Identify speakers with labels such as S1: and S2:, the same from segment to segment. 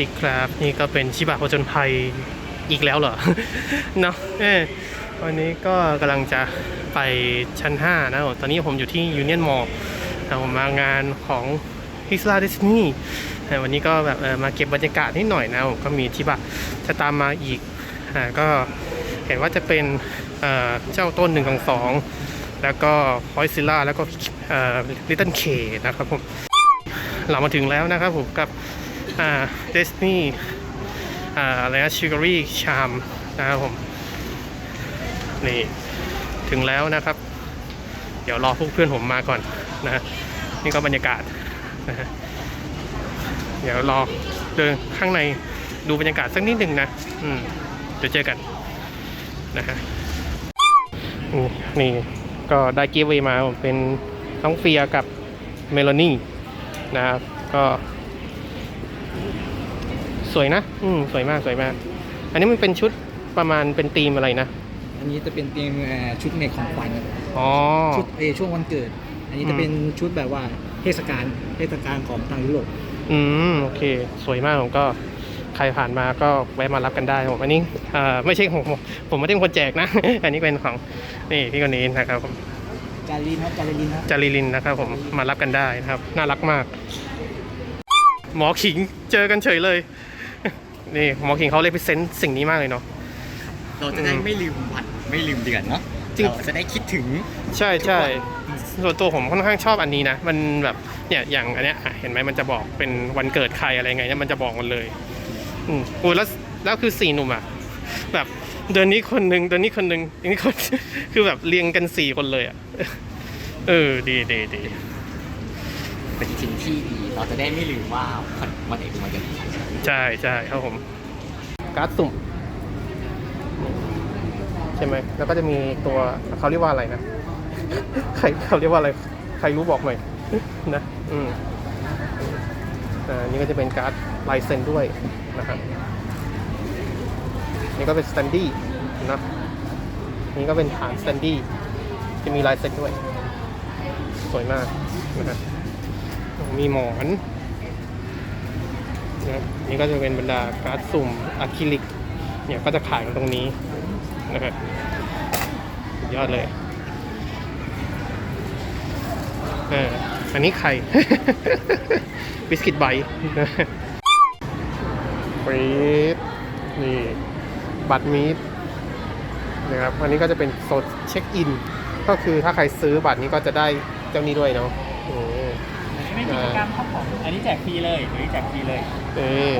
S1: ดีครับ นี่ก็เป็นชิบะผจญภัยอีกแล้วเหรอ เนาะเออวันนี้ก็กำลังจะไปชั้น 5 นะ ตอนนี้ผมอยู่ที่ยูเนียนมอลล์ผมมางานของ h i s l a Disney แต่วันนี้ก็แบบมาเก็บบรรยากาศนิดหน่อยนะก็มีชิบะจะตามมาอีกอก็เห็นว่าจะเป็นเจ้าต้น1ของ2แล้วก็ฮอยซิล่าแล้วก็ลิตเติ้ลเคนะครับผม เรามาถึงแล้วนะครับผมกับ อ่าเดสนีอ่าอะไรนะชิคารีชามนะครับผม นี่ถึงแล้วนะครับ เดี๋ยวรอพวกเพื่อนผมมาก่อนนะนี่ก็บรรยากาศนะฮะเดี๋ยวรอเดินข้างในดูบรรยากาศสักนิดหนึ่งนะ อืมเดี๋ยวเจอกันนะฮะนี่นี่ก็ได้เกียร์เวย์มาเป็นน้องเฟียกับเมโลนี่นะครับ ก็ สวยนะ อืมสวยมากสวยมาก อันนี้มันเป็นชุดประมาณเป็นธีมอะไรนะ
S2: อันนี้จะเป็นเตียงเอ่อชุดในของขวัญ
S1: อ๋อ
S2: ชุดเออช่วงวันเกิด อันนี้
S1: อื
S2: จะ
S1: ม
S2: เป็นชุดแบบว่าเทศกาลเทศกาลของทางยุโรป
S1: อืมโอเค สวยมากผมก็ใครผ่านมาก็แวะมารับกันได้ผมอันนี้เอ่อไม่ใช่ของผมผมไม่ได้เป็นคนแจกนะ อันนี้เป็นของนี่พี่คนนี้นะครับผม
S2: จารีนครับจารีนครับ
S1: จารีลินนะครับ ผมมารับกันได้นะครับ น่ารักมาก หมอขิงเจอกันเฉยเลย นี่หมอขิงเขาเลยพิเศษสิ่งนี้มากเลยเนาะ
S3: เราจะได้ไม่ลืมวันไม่ลืมเดือนเนาะ
S1: จริง
S3: เราจะได้คิดถึง
S1: ใช่ใช่ส่วนตัวผมค่อนข้างชอบอันนี้นะ มันแบบเนี่ยอย่างอันเนี้ยอะเห็นไหมมันจะบอกเป็นวันเกิดใครอะไรไงเนี่ยมันจะบอกหมดเลย อืมโอ้ยแล้วแล้วคือสี่หนุ่มอะแบบเดือนนี้คนหนึ่งเดือนนี้คนหนึ่งอันนี้คน คือแบบเรียงกันสี่คนเลยอะเออดีดีดี
S3: เป็นสิ่งที่ดี เราจะได้ไม่ลืมว่าวันวันไหนเป็นวันเกิดของ ใช่
S1: ใช่ครับผมการ์ดสุ่มใช่ไหมแล้วก็จะมีตัวเขาเรียกว่าอะไรนะใครเขาเรียกว่าอะไรใครรู้บอกหน่อยนะอืมอ่านี่ก็จะเป็นการ์ดลายเซ็นด้วยนะครับนี่ก็เป็นสแตนดี้นะนี่ก็เป็นฐานสแตนดี้จะมีลายเซ็นด้วย สวยมากนะมีหมอน นะนี่ก็จะเป็นบรรดาการ์ดสุ่มอะคริลิกเนี่ยก็จะขายกันตรงนี้นะครับยอดเลยเอออันนี้ไข่ บิสกิตไบมีดนี่บัตรมีดนะครับอันนี้ก็จะเป็นโซนเช็คอิน ก็คือถ้าใครซื้อบัตรนี้ก็จะได้เจ้านี้ด้วยเนาะ
S4: ไม่มีกิจกรรมครับผมอันนี้แจกฟรีเลยอันนี้แจกฟรีเลย
S1: เออ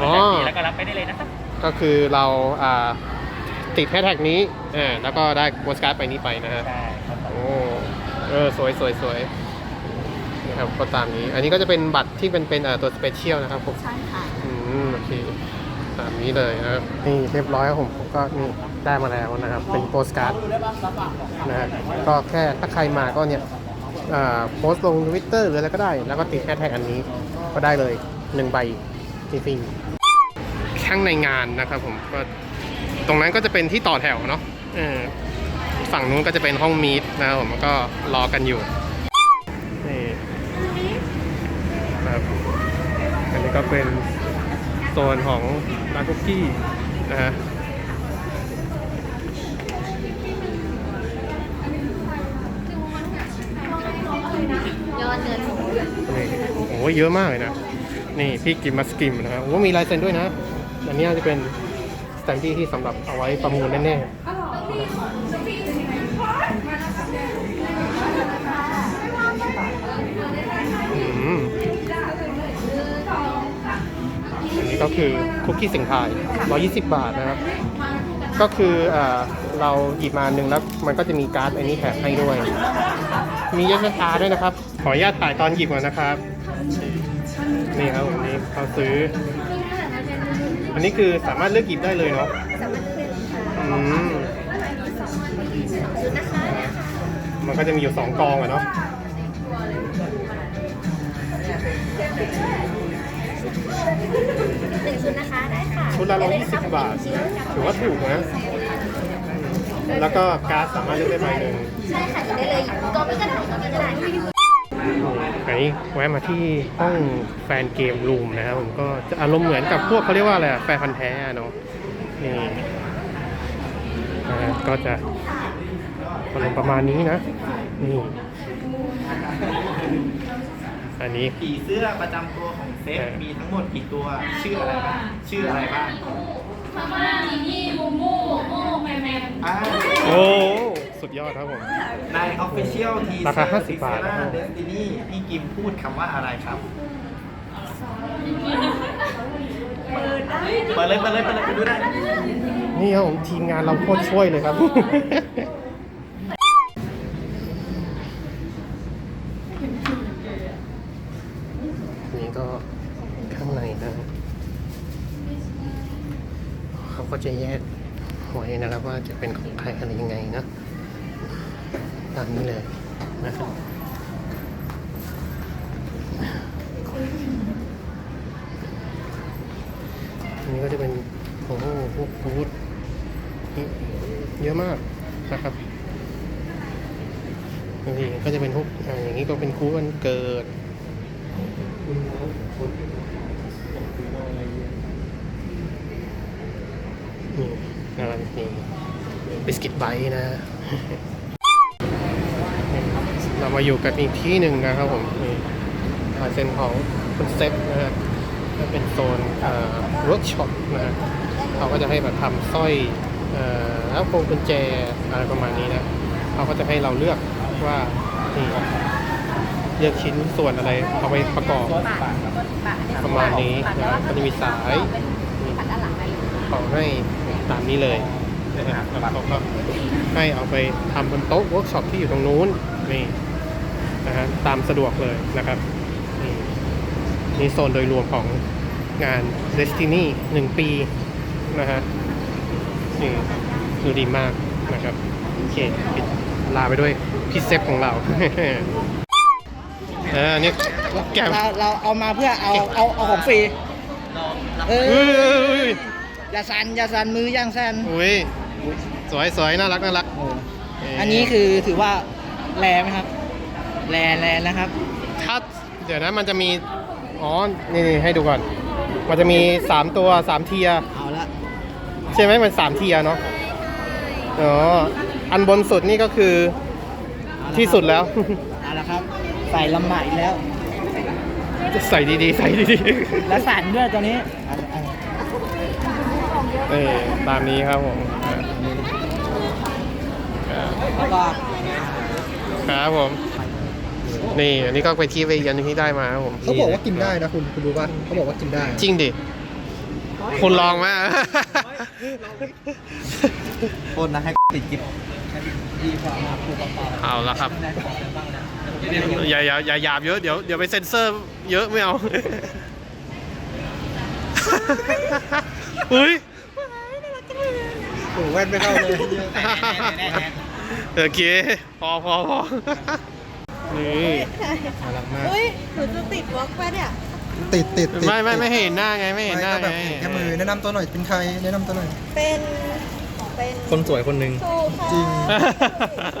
S1: อ๋อ
S4: แจกฟรีแล้วก็รับไปได้เลยนะครับ
S1: ก็คือเราอ่าติดแฮชแท็กนี้เออแล้วก็ได้โปสการ์ดไปนี้ไปนะฮะ
S4: ใช่ครับผม
S1: โอ้เออสวยสวยสวยนะครับก็ตามนี้ อันนี้ก็จะเป็นบัตรที่เป็นเป็นเอ่อตัวสเปเชียลนะครับผม
S5: ใช่ค่ะ
S1: อืมโอเคตามนี้เลยนะครับนี่เรียบร้อยครับผมผมก็นี่ได้มาแล้วนะครับ เป็นโปสการ์ดนะฮะก็แค่ถ้าใครมาก็เนี่ยอ่า โพสต์ลงทวิตเตอร์หรืออะไรก็ได้ แล้วก็ติดแฮชแท็กอันนี้ก็ได้เลยหนึ่งใบฟรีๆข้างในงานนะครับผมก็ตรงนั้นก็จะเป็นที่ต่อแถวเนาะฝั่งนู้นก็จะเป็นห้องมีดนะครับผมก็รอกันอยู่นี่ครับอันนี้ก็เป็นโซนของร้านคุกกี้นะฮะ
S5: ยอดเงิน
S1: นี่ โอ้โหเยอะมากเลยนะ นี่พี่กิมมาสกิมนะฮะโอ้โหมีลายเซ็นด้วยนะ อันนี้จะเป็นสแตนดี้ที่สำหรับเอาไว้ประมูลแน่ๆอันนี้ก็คือคุกกี้สิงไทย120 บาทนะครับ ก็คืออ่าเราหยิบมาหนึ่งแล้วมันก็จะมีการ์ดอันนี้แถมให้ด้วย มียศตาด้วยนะครับ ขออนุญาตถ่ายตอนหยิบก่อนนะครับ นี่ครับผมนี่เขาซื้อ อันนี้คือสามารถเลือกหยิบได้เลยเนาะ
S5: สามารถเลือกค่ะ
S1: อืม
S5: ชุดนะคะเนี่ยค่ะ
S1: มันก็จะมีอยู่สองกองอะเนาะ
S5: หนึ่งชุดนะคะได้ค่ะ
S1: ชุดละร้อย
S5: ได้
S1: ยี่
S5: เสิ
S1: บบาท
S5: ชิ้นค่ะ
S1: ถือว่าถูกนะ แล้วก็การ์ดสามารถเลือกได้ใบหนึ่ง
S5: ใช่ค่ะได้เลยก็มีกระถางก็มีกระดาษค่ะ
S1: อันนี้แวะมาที่ห้องแฟนเกมรูมนะครับผมก็จะอารมณ์เหมือนกับพวกเขาเรียกว่าอะไรอะแฟนพันธ์แท้อะเนาะนี่นะฮะก็จะอารมณ์ประมาณนี้นะนี่อันนี้
S6: ผีเสื้อประจำตัวของเซต
S1: เออ
S6: มีทั้งหมดกี่ตัวชื่ออะไรบ้างชื่ออะไรบ้างอ่า
S1: โอ้ สุดยอดครับผม
S6: ใน Official t e
S1: ราคา
S6: a s e r
S1: 50บาทนะครับ
S6: Destiny พี่กิมพูดคำว่าอะไรครับ เปิดเลย เปิดเลย เปิดเลยไปดูได้
S1: นี่ครับผมทีมงานเราโคตรช่วยเลยครับ นี่ก็ข้างในนะเขาก็จะแยกไว้นะครับว่าจะเป็นของใครอะไรยังไงนะ ตามนี้เลยนะครับอันนี้ก็จะเป็นโอ้โหพวกบูธเยอะมากนะครับนี่ก็จะเป็นพวกอ่าอย่างนี้ก็เป็นคูวันเกิดนี่นะครับนี่บิสกิตไบต์นะ เรามาอยู่กันอีกที่หนึ่งนะครับผมนี่ลายเซ็นของคุณเซฟนะฮะก็เป็นโซนเวิร์กช็อปนะฮะเขาก็จะให้แบบทำสร้อยเอ่อแล้วพวงกุญแจอะไรประมาณนี้นะเขาก็จะให้เราเลือกว่านี่เลือกชิ้นส่วนอะไรเอาไปประกอบประมาณนี้นะก็จะมีสายของให้ตามนี้เลยนะครับแล้วเขาก็ให้เอาไปทำบนโต๊ะเวิร์กช็อปที่อยู่ตรงนู้นนี่ นะฮะตามสะดวกเลยนะครับนี่นี่โซนโดยรวมของงาน Destiny 1 ปีนะฮะนี่ดูดีมากนะครับ โอเคปิดลาไปด้วยพี่เซฟของเราเอออันนี้แกม
S2: เราเราเอามาเพื่อเอาเอาเอาของฟรีเอ
S1: เฮ้ย
S2: อ
S1: เฮ้ยเฮ้ย
S2: อย่าสั่นอย่าสั่นมือย่างสั่น
S1: อุ้ยสวยสวยน่ารักน่ารักเอั
S2: นนี้คือถือว่าแรไหมครับ แรแรนะครับ
S1: ถ้าเดี๋ยวนะมันจะมี อ๋อ นี่นี่ให้ดูก่อน มันจะมี 3 ตัว 3 เทียร์
S2: เอาละ
S1: ใช่ไหมมัน 3 เทียร์เนาะอ๋อ อันบนสุดนี่ก็คือ
S2: เอาละ
S1: ที่สุดแล้ว
S2: เอาละครับ ใส่ลำบากอีกแล้ว
S1: ใส่ดีๆ ใส่ดี
S2: แล้วสั่นด้วยตัวนี้เอาเอา
S1: ๆนี่ตามนี้ครับผมอ่า
S2: แล้วก็
S1: ครับผม นี่อันนี้ก็ไปที่ไปอีกอันหนึงที่ได้มาครับผม
S7: เขาบอกว่ากินได้นะคุณคุณรู้ป่ะเขาบอกว่ากินได้
S1: จริงดิคุณลองไหม
S6: โทษนะให้ติดกิฟ
S1: เอาละครับอย่าอย่าอย่าหยาบเยอะเดี๋ยวเดี๋ยวไปเซ็นเซอร์เยอะไม่เอาอุ้ย
S7: โอ้แว่นไม่เข้าเลย
S1: โอเคพอพอพอ นี่
S7: น่ารักมาก
S5: อุ้ยหนูจะติดวอล์กไปเนี่ย
S7: ติดติดติด
S1: ไม่ไม่ไม่
S7: ติด
S1: ให้เห็นหน้าไงไม่เห็นหน้า
S7: ก็แบบ
S1: ไง
S7: เห็นแค่มือแนะนำตัวหน่อยเป็นใครแนะนำตัวหน่อย
S5: เป็นเป็น
S6: คนสวยคนหนึ่ง
S5: ถูกค่ะ
S7: จริง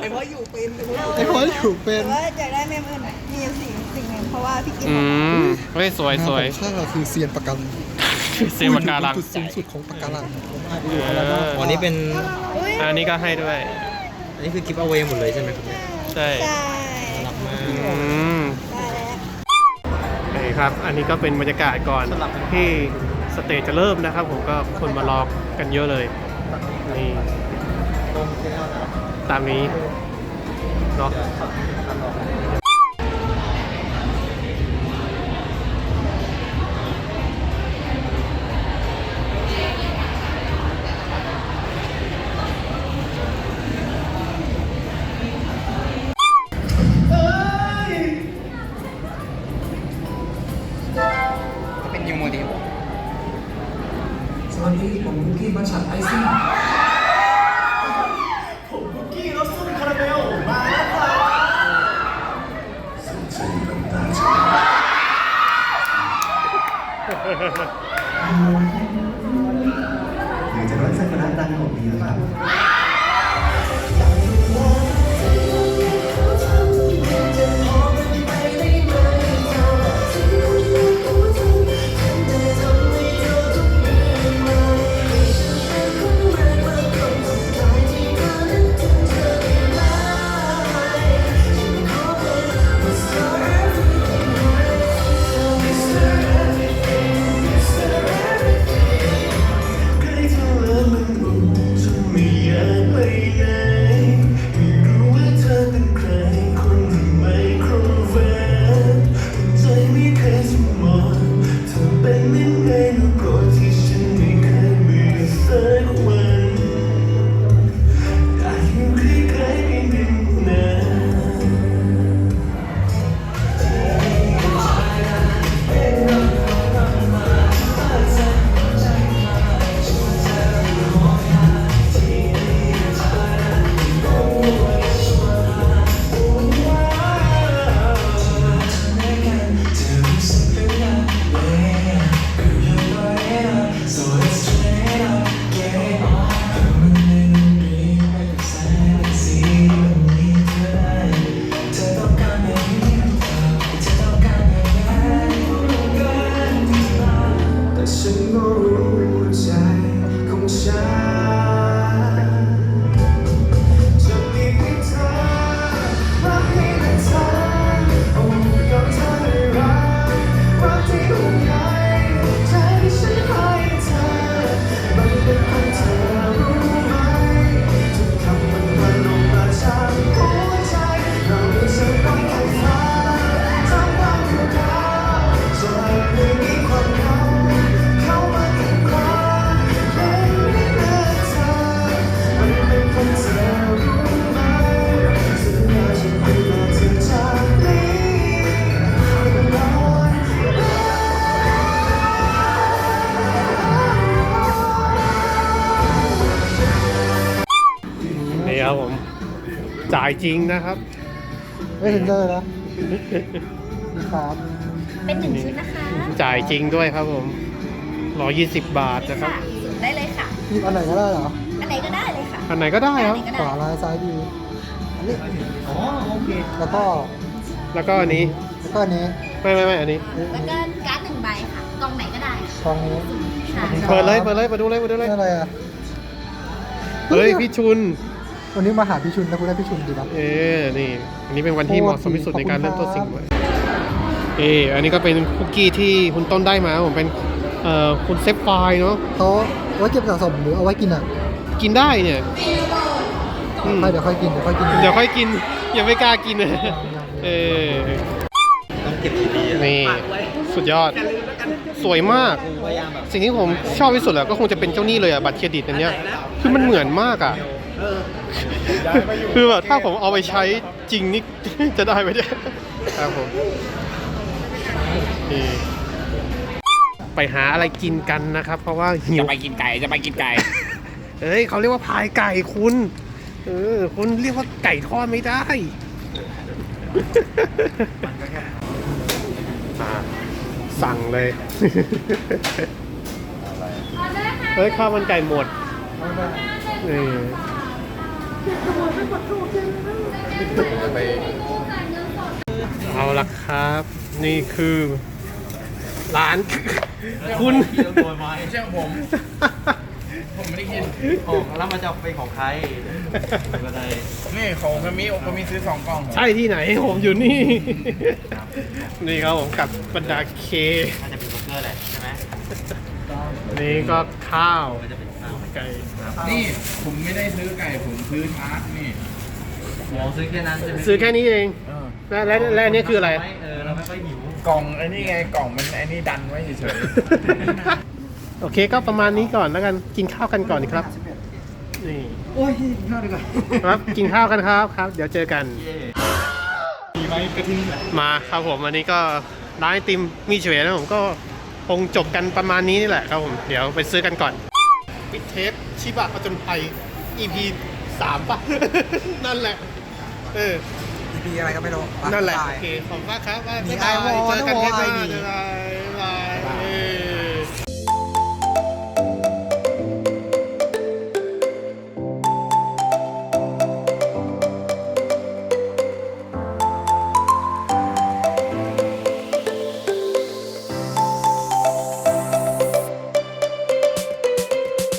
S2: ไอ้พ่ออยู่เป็น
S7: ไอ้พ่ออยู่เป็น
S5: แต่ว่าอยากได้เมมอื่นมีอยู่สิ่งสิ่งหนึ่งเพราะว่าพี่กิน
S1: อืมเฮ้ยสวยสวย
S7: ข้าคือเซียนปะกัน
S1: เซมปากการัง
S7: จุดสูงสุดของปะการังผมอ่าน
S1: เอ
S7: อยู่แล้ว
S1: อ
S6: วันนี้เป็น
S5: อุ้ย
S1: อันนี้ก็ให้ด้วย
S6: อันนี้คือกิฟต์เอาเวหมดเลยใช่ไหมครับเนี่ย
S1: ใช่
S5: ใช่
S6: รัก มาก
S1: อืม
S5: ได้แล้ว
S1: โอเคครับ อันนี้ก็เป็นบรรยากาศก่อนที่สเตจจะเริ่มนะครับ ผมก็คนมารอกันเยอะเลยนี่ตามนี้เนาะา
S8: ยจริงนะครั
S1: บ
S7: ไม่เห็นเลยนะครับ
S5: เป็นหนึ่งชุดนะคะ
S1: จ่ายจริงด้วยครับผม120บาทนะครับ
S5: ค่ะได้เลยค่ะ
S7: หยิบอันไหนก็ได้เหรอ
S5: อันไหนก็ได้เลยค่ะ
S1: อันไหนก็ได้ครับ
S5: อันไหนก็
S7: ขวา
S5: ได้
S7: ลายซ้ายดีอันนี้
S2: อ๋อโอเค
S7: แล้วก็
S1: แล้วก็อันนี้
S7: แล้วก็อันนี้
S1: ไม่ไม่ไม่อันนี้
S5: แล้วก็การ์ดหนึ่งใบค่ะ กล่องไหนก็ได้ค่ะ
S7: กองนี้
S5: ค่ะ
S1: เปิดเลยเปิดเลยเปิดดูเลยเปิดดูเลย
S7: นี่อะไรอะ
S1: เฮ้ยพี่ชุน
S7: วันนี้มาหาพี่ชุนนะคุณได้พี่ชุนดีนะ
S1: เออ นี่ อันนี้เป็นวันที่
S7: โอ้
S1: เหมาะสมที่สุดในการ
S7: ขอบคุณ
S1: เริ่มต้น
S7: ครับ
S1: สิ่งใหม่เอออันนี้ก็เป็นคุกกี้ที่คุณต้นได้มาผมเป็นเอ่อคุณเซฟไฟล์เนาะ
S7: เขาไว้เก็บสะสมหรือเอาไว้กินอะ
S1: กินได้เนี่ยอืม
S7: ค่อยเดี๋ยวค่อยกินเดี๋ยวค่อยกิน
S1: เดี๋ยวค่อยกินยังไม่กล้ากินเลยเออ
S6: ต้องเก็บดีๆอะ
S1: นี่สุดยอด สวยมาก
S6: พยายามแบบ
S1: สิ่งที่ผมชอบที่สุดแหละก็คงจะเป็นเจ้าหนี้เลยอะบัตรเครดิตอันเนี้ยคือมันเหมือนมากอะ คือแบบถ้าผมเอาไปใช้จริงนี่ จะได้ไหมเนี่ยครับผมนี่ไปหาอะไรกินกันนะครับ เพราะว่าหิว
S3: จะไปกินไก่จะไปกินไก่
S1: เอ้ยเขาเรียกว่าพายไก่คุณ เออ คุณเรียกว่าไก่ทอดไม่ได้อ่าสั่งเลยเฮ้ยข้าวมันไก่หมดนี่ เอาละครับ นี่คือร้าน คุณ
S6: เชื่อผม ผมไม่ได้กินของแล้วมันจะเป็นของใครก็ได้
S8: นี่ของพมีพมีซื้อสองกล่อง
S1: ใช่ที่ไหนผมอยู่นี่ นี่ครับผมกับบรรดาเค
S6: น่าจะเป็นโจ๊กเกอร์แหละใช่ไหม
S1: นี่ก็
S6: ข้าว
S1: ไก่
S8: นี่ผมไม่ได้ซื้อไก่ผมซื้อชาร์จนี่
S6: หมอซื้อแค่นั้นใช่ไหม
S1: ซื้อแค่นี้เอง
S8: เออ
S1: แล้วแล้วแล้วอันนี้คืออะไร
S6: เออเราไม่ค่อยหิว
S8: กล่องไอ้นี่ไงกล่องมันไอ้นี่ดันไว้เฉย
S1: โอเคก็ประมาณนี้ก่อนแล้วกันกินข้าวกันก่อนครับนี่
S2: โอ้ยข้าวดีกว่า
S1: ครับกินข้าวกันครับครับ เดี๋ยวเจอกัน
S8: ๆมีไหมกระทิง
S1: มาครับผมอันนี้ก็ร้านไอติมมีเฉวยนะผมก็คงจบกันประมาณนี้นี่แหละครับผมเดี๋ยวไปซื้อกันก่อนปิด เทปชิบะผจญภัย EP สามป่ะ นั่นแหละ เออ
S7: มีอะไรก็ไม่รู้
S1: นั่นแหละโอเค ขอบคุณมากครับ
S7: มี
S1: บ๊ายบาย
S7: ไอวอล
S1: เจอกัน
S7: นะวอล
S1: เทปหน้า
S7: ID
S1: เจอกัน